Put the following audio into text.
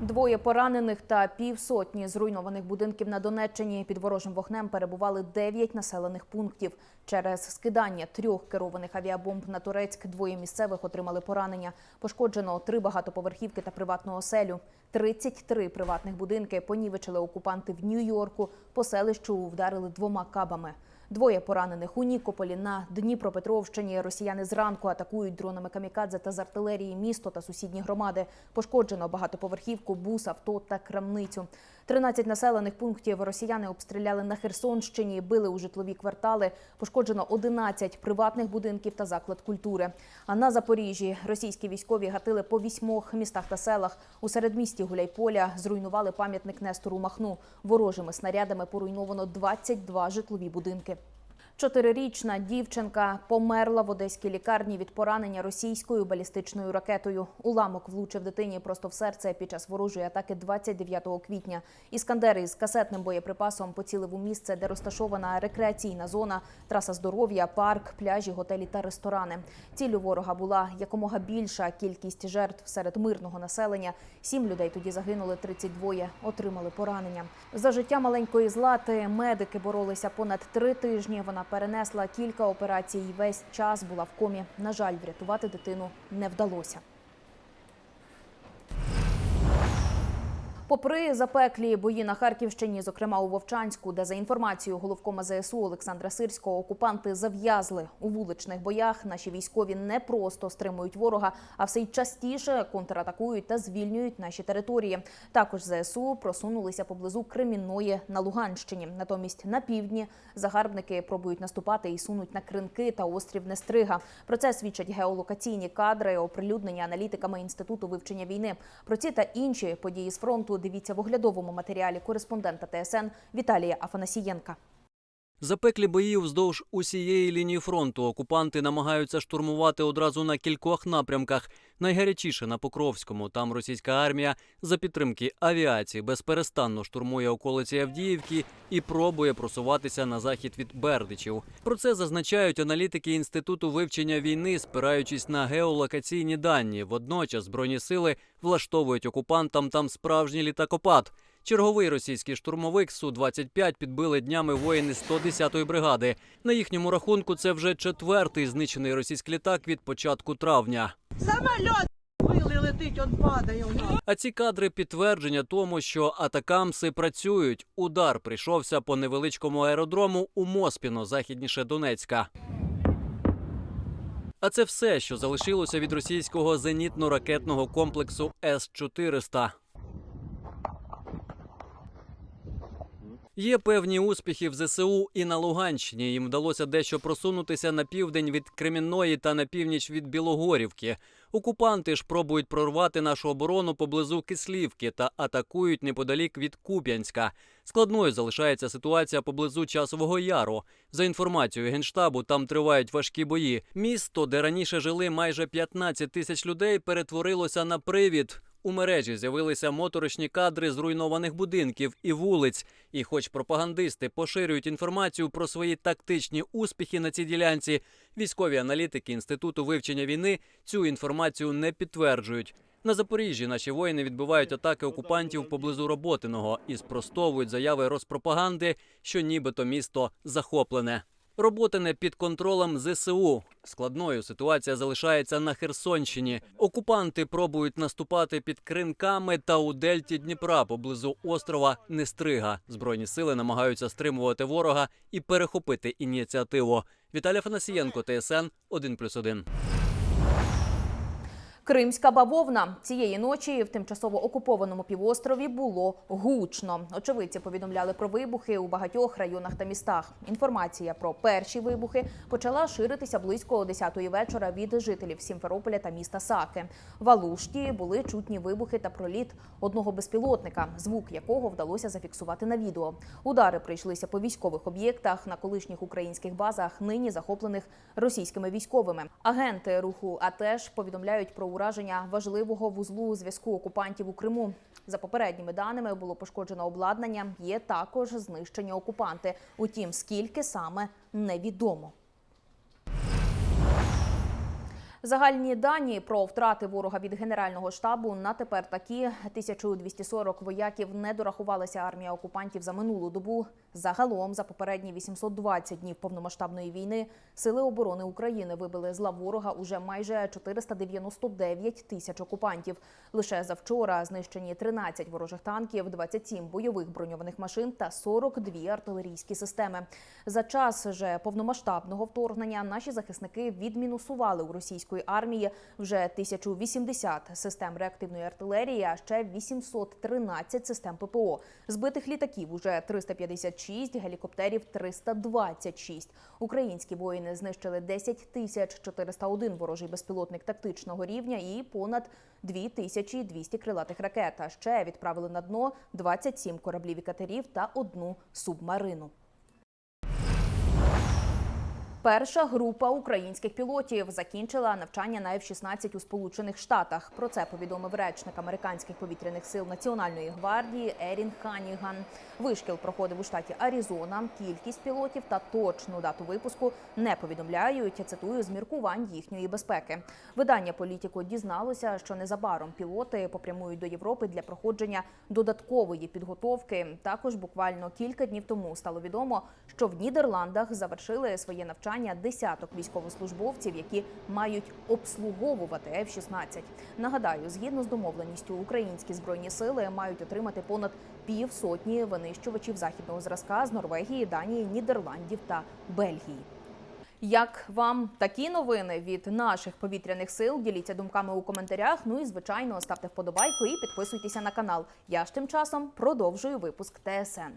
Двоє поранених та півсотні зруйнованих будинків на Донеччині під ворожим вогнем перебували дев'ять населених пунктів. Через скидання трьох керованих авіабомб на Турецьк двоє місцевих отримали поранення. Пошкоджено три багатоповерхівки та приватну оселю. 33 приватних будинки понівечили окупанти в Нью-Йорку. По селищу вдарили двома кабами. Двоє поранених у Нікополі на Дніпропетровщині. Росіяни зранку атакують дронами камікадзе та з артилерії місто та сусідні громади. Пошкоджено багатоповерхівку, бус, авто та крамницю. 13 населених пунктів росіяни обстріляли на Херсонщині, били у житлові квартали. Пошкоджено 11 приватних будинків та заклад культури. А на Запоріжжі російські військові гатили по вісьмох містах та селах. У середмісті Гуляйполя зруйнували пам'ятник Нестору Махну. Ворожими снарядами поруйновано 22 житлові будинки. Чотирирічна дівчинка померла в одеській лікарні від поранення російською балістичною ракетою. Уламок влучив дитині просто в серце під час ворожої атаки 29 квітня. Іскандер із касетним боєприпасом поцілив у місце, де розташована рекреаційна зона, траса здоров'я, парк, пляжі, готелі та ресторани. Ціллю ворога була якомога більша кількість жертв серед мирного населення. Сім людей тоді загинули, 32 отримали поранення. За життя маленької злати медики боролися понад три тижні. Вона перенесла кілька операцій весь час була в комі. На жаль, врятувати дитину не вдалося. Попри запеклі бої на Харківщині, зокрема у Вовчанську, де за інформацією головкома ЗСУ Олександра Сирського окупанти зав'язли у вуличних боях. Наші військові не просто стримують ворога, а все й частіше контратакують та звільнюють наші території. Також ЗСУ просунулися поблизу Кремінної на Луганщині. Натомість на півдні загарбники пробують наступати і сунуть на кринки та острів Нестрига. Про це свідчать геолокаційні кадри, оприлюднені аналітиками інституту вивчення війни. Про ці та інші події з фронту дивіться в оглядовому матеріалі кореспондента ТСН Віталія Афанасієнка. Запеклі бої вздовж усієї лінії фронту окупанти намагаються штурмувати одразу на кількох напрямках. Найгарячіше на Покровському. Там російська армія за підтримки авіації безперестанно штурмує околиці Авдіївки і пробує просуватися на захід від Бердичів. Про це зазначають аналітики інституту вивчення війни, спираючись на геолокаційні дані. Водночас збройні сили влаштовують окупантам там справжній літакопад. Черговий російський штурмовик Су-25 підбили днями воїни 110-ї бригади. На їхньому рахунку це вже четвертий знищений російський літак від початку травня. Самоліт летить, он падає. А ці кадри підтвердження тому, що атакамси працюють. Удар прийшовся по невеличкому аеродрому у Моспіно, західніше Донецька. А це все, що залишилося від російського зенітно-ракетного комплексу С-400. Є певні успіхи в ЗСУ і на Луганщині. Їм вдалося дещо просунутися на південь від Кремінної та на північ від Білогорівки. Окупанти ж пробують прорвати нашу оборону поблизу Кислівки та атакують неподалік від Куп'янська. Складною залишається ситуація поблизу Часового Яру. За інформацією генштабу, там тривають важкі бої. Місто, де раніше жили майже 15 тисяч людей, перетворилося на привід. У мережі з'явилися моторошні кадри зруйнованих будинків і вулиць. І, хоч пропагандисти поширюють інформацію про свої тактичні успіхи на цій ділянці, військові аналітики інституту вивчення війни цю інформацію не підтверджують. На Запоріжжі наші воїни відбивають атаки окупантів поблизу Роботиного і спростовують заяви розпропаганди, що нібито місто захоплене. Роботине під контролем ЗСУ. Складною ситуація залишається на Херсонщині. Окупанти пробують наступати під кринками та у дельті Дніпра поблизу острова Нестрига. Збройні сили намагаються стримувати ворога і перехопити ініціативу. Віталій Фанасієнко, ТСН 1+,1. Кримська бавовна цієї ночі в тимчасово окупованому півострові було гучно. Очевидці повідомляли про вибухи у багатьох районах та містах. Інформація про перші вибухи почала ширитися близько о 10-ї вечора від жителів Сімферополя та міста Саки. В Алушті були чутні вибухи та проліт одного безпілотника, звук якого вдалося зафіксувати на відео. Удари прийшлися по військових об'єктах на колишніх українських базах, нині захоплених російськими військовими. Агенти руху АТЕШ повідомляють про ураження важливого вузлу зв'язку окупантів у Криму. За попередніми даними було пошкоджено обладнання. Є також знищені окупанти. Утім, скільки саме невідомо. Загальні дані про втрати ворога від генерального штабу на тепер такі 1240 вояків не дорахувалася армія окупантів за минулу добу. Загалом за попередні 820 днів повномасштабної війни сили оборони України вибили з лав ворога уже майже 499 тисяч окупантів. Лише завчора знищені 13 ворожих танків, 27 бойових броньованих машин та 42 артилерійські системи. За час же повномасштабного вторгнення наші захисники відмінусували у російської армії вже 1080 систем реактивної артилерії, а ще 813 систем ППО. Збитих літаків уже 356, гелікоптерів 326. Українські воїни знищили 10 тисяч 401 ворожий безпілотник тактичного рівня і понад 2200 крилатих ракет. А ще відправили на дно 27 кораблів і катерів та одну субмарину. Перша група українських пілотів закінчила навчання на F-16 у Сполучених Штатах. Про це повідомив речник американських повітряних сил Національної гвардії Ерін Ханіган. Вишкіл проходив у штаті Аризона. Кількість пілотів та точну дату випуску не повідомляють. Цитую з міркувань їхньої безпеки. Видання політику дізналося, що незабаром пілоти попрямують до Європи для проходження додаткової підготовки. Також буквально кілька днів тому стало відомо, що в Нідерландах завершили своє навчання десяток військовослужбовців, які мають обслуговувати F-16. Нагадаю, згідно з домовленістю, українські збройні сили мають отримати понад півсотні винищувачів західного зразка з Норвегії, Данії, Нідерландів та Бельгії. Як вам такі новини від наших повітряних сил? Діліться думками у коментарях. Ну і звичайно ставте вподобайку і підписуйтеся на канал. Я ж тим часом продовжую випуск ТСН.